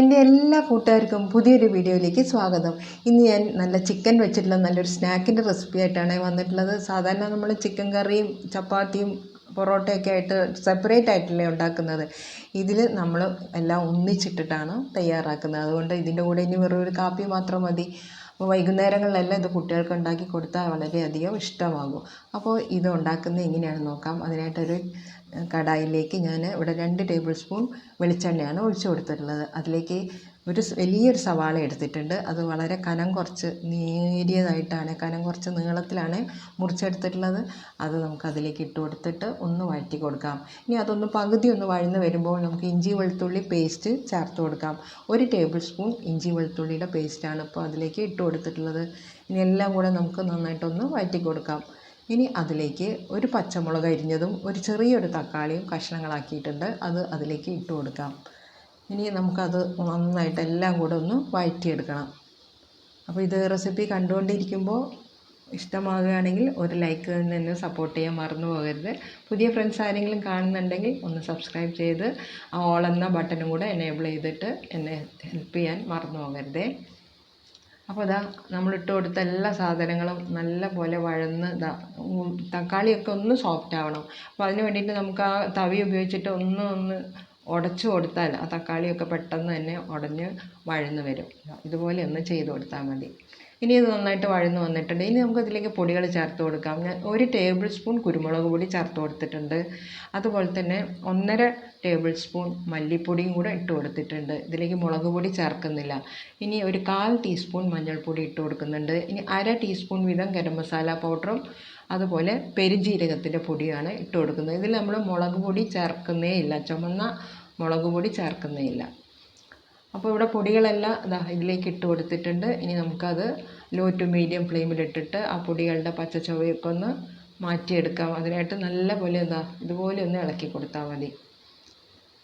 എന്റെ എല്ലാ കൂട്ടുകാർക്കും പുതിയൊരു വീഡിയോയിലേക്ക് സ്വാഗതം. ഇന്ന് ഞാൻ നല്ല ചിക്കൻ വെച്ചിട്ടുള്ള നല്ലൊരു സ്നാക്കിന്റെ റെസിപ്പി ആയിട്ടാണ് വന്നിട്ടുള്ളത്. സാധാരണ നമ്മൾ ചിക്കൻ കറിയും ചപ്പാത്തിയും പൊറോട്ടയൊക്കെ ആയിട്ട് സെപ്പറേറ്റ് ആയിട്ടല്ലേ ഉണ്ടാക്കുന്നത്. ഇതിൽ നമ്മൾ എല്ലാം ഒന്നിച്ചിട്ടിട്ടാണ് തയ്യാറാക്കുന്നത്. അതുകൊണ്ട് ഇതിന്റെ കൂടെ ഇനി വെറും ഒരു കാപ്പി മാത്രം മതി. വൈകുന്നേരങ്ങളിലെല്ലാം ഇത് കുട്ടികൾക്ക് ഉണ്ടാക്കി കൊടുത്താൽ വളരെയധികം ഇഷ്ടമാകും. അപ്പോൾ ഇത് ഉണ്ടാക്കുന്നത് എങ്ങനെയാണെന്ന് നോക്കാം. അതിനായിട്ടൊരു കടായിലേക്ക് ഞാൻ ഇവിടെ രണ്ട് ടേബിൾ സ്പൂൺ വെളിച്ചെണ്ണയാണ് ഒഴിച്ചു കൊടുത്തിട്ടുള്ളത്. അതിലേക്ക് ഒരു വലിയൊരു സവാള എടുത്തിട്ടുണ്ട്. അത് വളരെ കനം കുറച്ച് നേരിയതായിട്ടാണ് കനം കുറച്ച് നീളത്തിലാണ് മുറിച്ചെടുത്തിട്ടുള്ളത്. അത് നമുക്ക് അതിലേക്ക് ഇട്ട് കൊടുത്തിട്ട് ഒന്ന് വഴറ്റി കൊടുക്കാം. ഇനി അതൊന്ന് പകുതി ഒന്ന് വഴന്ന് വരുമ്പോൾ നമുക്ക് ഇഞ്ചി വെളുത്തുള്ളി പേസ്റ്റ് ചേർത്ത് കൊടുക്കാം. ഒരു ടേബിൾ സ്പൂൺ ഇഞ്ചി വെളുത്തുള്ളിയുടെ പേസ്റ്റാണ് ഇപ്പോൾ അതിലേക്ക് ഇട്ട് കൊടുത്തിട്ടുള്ളത്. ഇനി എല്ലാം കൂടെ നമുക്ക് നന്നായിട്ടൊന്ന് വഴറ്റി കൊടുക്കാം. ഇനി അതിലേക്ക് ഒരു പച്ചമുളക് അരിഞ്ഞതും ഒരു ചെറിയൊരു തക്കാളിയും കഷ്ണങ്ങളാക്കിയിട്ടുണ്ട്. അത് അതിലേക്ക് ഇട്ട് കൊടുക്കാം. ഇനി നമുക്കത് നന്നായിട്ട് എല്ലാം കൂടെ ഒന്ന് വഴറ്റിയെടുക്കണം. അപ്പോൾ ഇത് റെസിപ്പി കണ്ടുകൊണ്ടിരിക്കുമ്പോൾ ഇഷ്ടമാകുകയാണെങ്കിൽ ഒരു ലൈക്ക് തന്നെ സപ്പോർട്ട് ചെയ്യാൻ മറന്നു പോകരുത്. പുതിയ ഫ്രണ്ട്സ് ആരെങ്കിലും കാണുന്നുണ്ടെങ്കിൽ ഒന്ന് സബ്സ്ക്രൈബ് ചെയ്ത് ആ ഓൾ എന്ന ബട്ടണും കൂടെ എനേബിൾ ചെയ്തിട്ട് എന്നെ ഹെൽപ്പ് ചെയ്യാൻ മറന്നു പോകരുതേ. അപ്പോൾ ഇതാ നമ്മളിട്ട് കൊടുത്ത എല്ലാ സാധനങ്ങളും നല്ല പോലെ വഴന്ന് ഇതാ തക്കാളിയൊക്കെ ഒന്ന് സോഫ്റ്റ് ആവണം. അപ്പോൾ അതിന് വേണ്ടിയിട്ട് നമുക്ക് ആ തവി ഉപയോഗിച്ചിട്ട് ഒന്ന് ഒന്ന് ഉടച്ചു കൊടുത്താൽ ആ തക്കാളിയൊക്കെ പെട്ടെന്ന് തന്നെ ഉടഞ്ഞ് വഴന്ന് വരും. ഇതുപോലെ ഒന്ന് ചെയ്ത് കൊടുത്താൽ മതി. ഇനി ഇത് നന്നായിട്ട് വഴന്ന് വന്നിട്ടുണ്ട്. ഇനി നമുക്ക് അതിലേക്ക് പൊടികൾ ചേർത്ത് കൊടുക്കാം. ഞാൻ ഒരു ടേബിൾ സ്പൂൺ കുരുമുളക് പൊടി ചേർത്ത് കൊടുത്തിട്ടുണ്ട്. അതുപോലെ തന്നെ ഒന്നര ടേബിൾ സ്പൂൺ മല്ലിപ്പൊടിയും കൂടെ ഇട്ട് കൊടുത്തിട്ടുണ്ട്. ഇതിലേക്ക് മുളക് പൊടി ചേർക്കുന്നില്ല. ഇനി ഒരു കാൽ ടീസ്പൂൺ മഞ്ഞൾപ്പൊടി ഇട്ട് കൊടുക്കുന്നുണ്ട്. ഇനി അര ടീസ്പൂൺ വീതം ഗരം മസാല പൗഡറും അതുപോലെ പെരുജീരകത്തിന്റെ പൊടിയാണ് ഇട്ട് കൊടുക്കുന്നത്. ഇതിൽ നമ്മൾ മുളക് പൊടി ചേർക്കുന്നേ ഇല്ല. ചുമന്ന മുളക് പൊടി ചേർക്കുന്നേ ഇല്ല. അപ്പോൾ ഇവിടെ പൊടികളെല്ലാം ഇതാ ഇതിലേക്ക് ഇട്ട് കൊടുത്തിട്ടുണ്ട്. ഇനി നമുക്കത് ലോ ടു മീഡിയം ഫ്ലെയിമിലിട്ടിട്ട് ആ പൊടികളുടെ പച്ച ചുവയൊക്കെ ഒന്ന് മാറ്റിയെടുക്കാം. അതിനായിട്ട് നല്ല പോലെ എന്താ ഇതുപോലെ ഒന്ന് ഇളക്കി കൊടുത്താൽ മതി.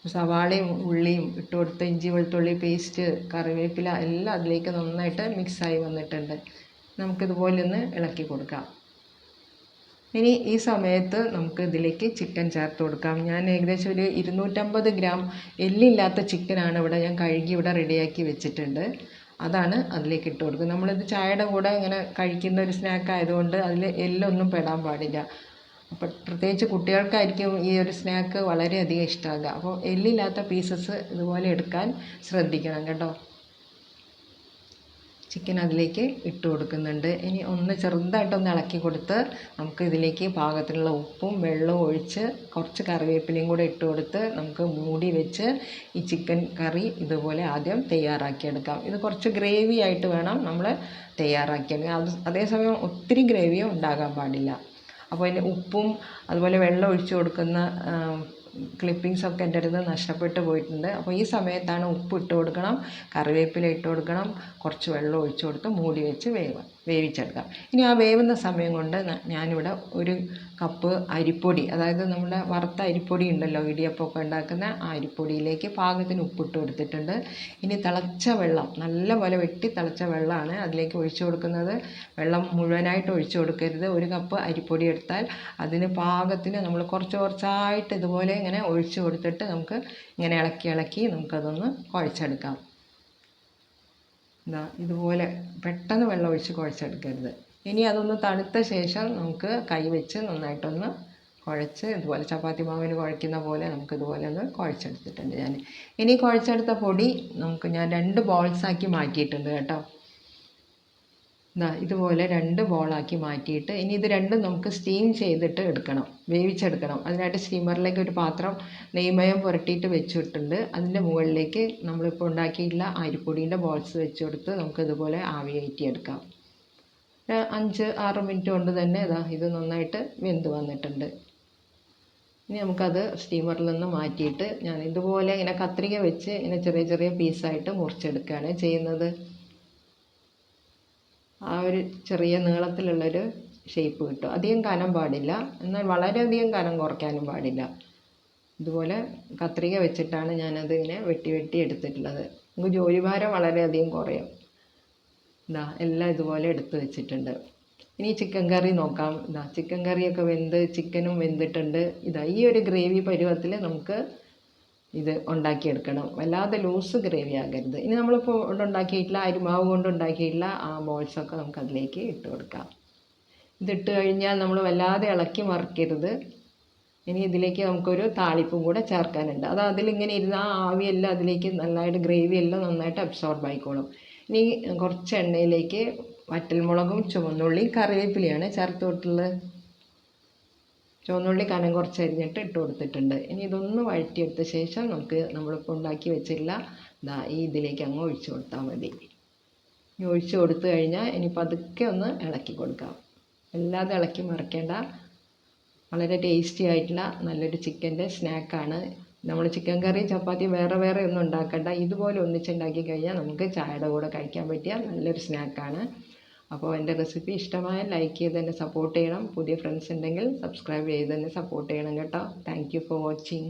സവാളയും ഉള്ളിയും ഇട്ട് കൊടുത്ത് ഇഞ്ചി വെളുത്തുള്ളി പേസ്റ്റ് കറിവേപ്പില എല്ലാം അതിലേക്ക് നന്നായിട്ട് മിക്സായി വന്നിട്ടുണ്ട്. നമുക്കിതുപോലെ ഒന്ന് ഇളക്കി കൊടുക്കാം. ഇനി ഈ സമയത്ത് നമുക്ക് ഇതിലേക്ക് ചിക്കൻ ചേർത്ത് കൊടുക്കാം. ഞാൻ ഏകദേശം ഒരു ഇരുന്നൂറ്റമ്പത് ഗ്രാം എല്ലില്ലാത്ത ചിക്കനാണ് ഇവിടെ ഞാൻ കഴുകി ഇവിടെ റെഡിയാക്കി വെച്ചിട്ടുണ്ട്. അതാണ് അതിലേക്ക് ഇട്ട് കൊടുക്കുന്നത്. നമ്മളിത് ചായയുടെ കൂടെ ഇങ്ങനെ കഴിക്കുന്ന ഒരു സ്നാക്ക് ആയതുകൊണ്ട് അതിൽ എല്ലൊന്നും പെടാൻ പാടില്ല. അപ്പം പ്രത്യേകിച്ച് കുട്ടികൾക്കായിരിക്കും ഈ ഒരു സ്നാക്ക് വളരെയധികം ഇഷ്ടമാകുക അപ്പോൾ എല്ലില്ലാത്ത പീസസ് ഇതുപോലെ എടുക്കാൻ ശ്രദ്ധിക്കണം കേട്ടോ. ചിക്കൻ അതിലേക്ക് ഇട്ട് കൊടുക്കുന്നുണ്ട്. ഇനി ഒന്ന് ചെറുതായിട്ടൊന്ന് ഇളക്കി കൊടുത്ത് നമുക്ക് ഇതിലേക്ക് പാകത്തിനുള്ള ഉപ്പും വെള്ളവും ഒഴിച്ച് കുറച്ച് കറിവേപ്പിലയും കൂടെ ഇട്ട് കൊടുത്ത് നമുക്ക് മൂടി വെച്ച് ഈ ചിക്കൻ കറി ഇതുപോലെ ആദ്യം തയ്യാറാക്കിയെടുക്കാം. ഇത് കുറച്ച് ഗ്രേവി ആയിട്ട് വേണം നമ്മൾ തയ്യാറാക്കിയെടുക്കാൻ അത് അതേസമയം ഒത്തിരി ഗ്രേവിയും ഉണ്ടാകാൻ പാടില്ല. അപ്പോൾ അതിന് ഉപ്പും അതുപോലെ വെള്ളം ഒഴിച്ച് കൊടുക്കുന്ന ക്ലിപ്പിങ്സ് ഒക്കെ എന്റെ അടുത്ത് നഷ്ടപ്പെട്ടു പോയിട്ടുണ്ട്. അപ്പോൾ ഈ സമയത്താണ് ഉപ്പ് ഇട്ട് കൊടുക്കണം കറിവേപ്പില ഇട്ട് കൊടുക്കണം കുറച്ച് വെള്ളം ഒഴിച്ച് കൊടുത്ത് മൂടി വെച്ച് വേവ് വേവിച്ചെടുക്കാം. ഇനി ആ വേവുന്ന സമയം കൊണ്ട് ഞാനിവിടെ ഒരു കപ്പ് അരിപ്പൊടി അതായത് നമ്മുടെ വറുത്ത അരിപ്പൊടി ഉണ്ടല്ലോ ഇടിയപ്പമൊക്കെ ഉണ്ടാക്കുന്ന ആ അരിപ്പൊടിയിലേക്ക് പാകത്തിന് ഉപ്പിട്ട് കൊടുത്തിട്ടുണ്ട്. ഇനി തിളച്ച വെള്ളം നല്ല പോലെ വെട്ടി തിളച്ച വെള്ളമാണ് അതിലേക്ക് ഒഴിച്ചു കൊടുക്കുന്നത്. വെള്ളം മുഴുവനായിട്ട് ഒഴിച്ചു കൊടുക്കരുത്. ഒരു കപ്പ് അരിപ്പൊടി എടുത്താൽ അതിന് പാകത്തിന് നമ്മൾ കുറച്ച് കുറച്ചായിട്ട് ഇതുപോലെ ഇങ്ങനെ ഒഴിച്ചു കൊടുത്തിട്ട് നമുക്ക് ഇങ്ങനെ ഇളക്കി ഇളക്കി നമുക്കതൊന്ന് കുഴച്ചെടുക്കാം. എന്താ ഇതുപോലെ പെട്ടെന്ന് വെള്ളം ഒഴിച്ച് കുഴച്ചെടുക്കരുത്. ഇനി അതൊന്ന് തണുത്ത ശേഷം നമുക്ക് കൈ വെച്ച് നന്നായിട്ടൊന്ന് കുഴച്ച് ഇതുപോലെ ചപ്പാത്തി മാവിന് കുഴയ്ക്കുന്ന പോലെ നമുക്ക് ഇതുപോലെ ഒന്ന് കുഴച്ചെടുത്തിട്ടുണ്ട് ഞാൻ ഇനി കുഴച്ചെടുത്ത പൊടി നമുക്ക് ഞാൻ രണ്ട് ബോൾസാക്കി മാറ്റിയിട്ടുണ്ട് കേട്ടോ. ഇതുപോലെ രണ്ട് ബോളാക്കി മാറ്റിയിട്ട് ഇനി ഇത് രണ്ടും നമുക്ക് സ്റ്റീം ചെയ്തിട്ട് എടുക്കണം വേവിച്ചെടുക്കണം. അതിനായിട്ട് സ്റ്റീമറിലേക്ക് ഒരു പാത്രം നെയ്മയം പുരട്ടിയിട്ട് വെച്ചിട്ടുണ്ട്. അതിന്റെ മുകളിലേക്ക് നമ്മളിപ്പോൾ ഉണ്ടാക്കിയിട്ടുള്ള അരിപ്പൊടീന്റെ ബോൾസ് വെച്ച് കൊടുത്ത് നമുക്ക് ഇതുപോലെ ആവി എടുക്കാം അഞ്ച് ആറ് മിനിറ്റ് കൊണ്ട് തന്നെ ഇതാ ഇത് നന്നായിട്ട് വെന്ത് വന്നിട്ടുണ്ട്. ഇനി നമുക്കത് സ്റ്റീമറിൽ നിന്ന് മാറ്റിയിട്ട് ഞാൻ ഇതുപോലെ ഇങ്ങനെ കത്രിക വെച്ച് ഇങ്ങനെ ചെറിയ ചെറിയ പീസായിട്ട് മുറിച്ചെടുക്കുകയാണ് ചെയ്യുന്നത്. ആ ഒരു ചെറിയ നീളത്തിലുള്ളൊരു ഷേപ്പ് കിട്ടും. അധികം കനം പാടില്ല. എന്നാൽ വളരെയധികം കനം കുറയ്ക്കാനും പാടില്ല. ഇതുപോലെ കത്രിക വെച്ചിട്ടാണ് ഞാനതിങ്ങനെ വെട്ടി വെട്ടി എടുത്തിട്ടുള്ളത്. നമുക്ക് ജോലിഭാരം വളരെയധികം കുറയും. ഇതാ എല്ലാം ഇതുപോലെ എടുത്ത് വെച്ചിട്ടുണ്ട്. ഇനി ചിക്കൻ കറി നോക്കാം. ഇതാ ചിക്കൻ കറിയൊക്കെ വെന്ത് ചിക്കനും വെന്തിട്ടുണ്ട്. ഇതാ ഈ ഒരു ഗ്രേവി പരുവത്തിൽ നമുക്ക് ഇത് ഉണ്ടാക്കിയെടുക്കണം. വല്ലാതെ ലൂസ് ഗ്രേവി ആകരുത്. ഇനി നമ്മളിപ്പോൾ ഉണ്ടാക്കിയിട്ടില്ല അരിമാവ് കൊണ്ട് ഉണ്ടാക്കിയിട്ടില്ല ആ ബോൾസൊക്കെ നമുക്ക് അതിലേക്ക് ഇട്ട് കൊടുക്കാം. ഇതിട്ട് കഴിഞ്ഞാൽ നമ്മൾ വല്ലാതെ ഇളക്കി മറിക്കരുത്. ഇനി ഇതിലേക്ക് നമുക്കൊരു താളിപ്പും കൂടെ ചേർക്കാനുണ്ട്. അത് അതിലിങ്ങനെ ഇരുന്ന് ആ ആവിയെല്ലാം അതിലേക്ക് നന്നായിട്ട് ഗ്രേവി എല്ലാം നന്നായിട്ട് അബ്സോർബ് ആയിക്കോളും. ഇനി കുറച്ച് എണ്ണയിലേക്ക് വറ്റൽമുളകും ചുവന്നുള്ളിയും കറിവേപ്പിലയാണ് ചേർത്ത് കൊടുത്തുള്ളത്. ചുവന്നുള്ളി കനം കുറച്ച് അരിഞ്ഞിട്ട് ഇട്ട് കൊടുത്തിട്ടുണ്ട്. ഇനി ഇതൊന്ന് വഴറ്റിയെടുത്ത ശേഷം നമുക്ക് നമ്മളിപ്പോൾ ഉണ്ടാക്കി വെച്ചില്ല ദാ ഈ ഇതിലേക്ക് അങ്ങ് ഒഴിച്ച് കൊടുത്താൽ മതി. ഇനി ഒഴിച്ച് കൊടുത്തു കഴിഞ്ഞാൽ ഇനി പതുക്കെ ഒന്ന് ഇളക്കി കൊടുക്കാം. അല്ലാതെ ഇളക്കി മറിക്കേണ്ട വളരെ ടേസ്റ്റി ആയിട്ടുള്ള നല്ലൊരു ചിക്കന്റെ സ്നാക്കാണ്. നമ്മൾ ചിക്കൻ കറിയും ചപ്പാത്തിയും വേറെ വേറെ ഒന്നും ഉണ്ടാക്കണ്ട. ഇതുപോലെ ഒന്നിച്ചുണ്ടാക്കി കഴിഞ്ഞാൽ നമുക്ക് ചായയുടെ കൂടെ കഴിക്കാൻ പറ്റിയ നല്ലൊരു സ്നാക്കാണ്. അപ്പോൾ എന്റെ റെസിപ്പി ഇഷ്ടമായ ലൈക്ക് ചെയ്ത് തന്നെ സപ്പോർട്ട് ചെയ്യണം. പുതിയ ഫ്രണ്ട്സ് ഉണ്ടെങ്കിൽ സബ്സ്ക്രൈബ് ചെയ്ത് തന്നെ സപ്പോർട്ട് ചെയ്യണം കേട്ടോ. Thank for watching.